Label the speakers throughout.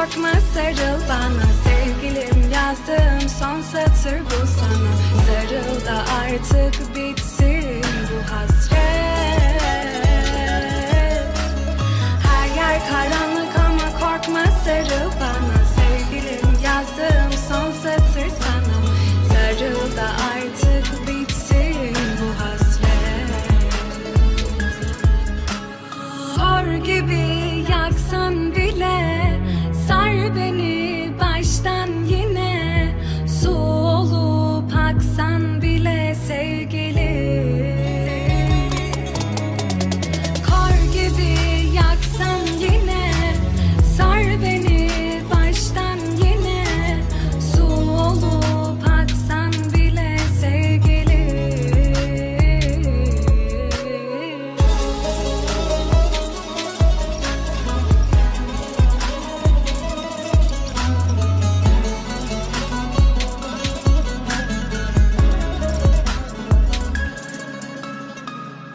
Speaker 1: korkma sarıl bana. Sevgilim yazdığım son satır bu sana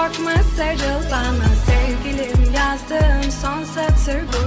Speaker 1: korkma sarıl bana. Sevgilim yazdığım son satır bu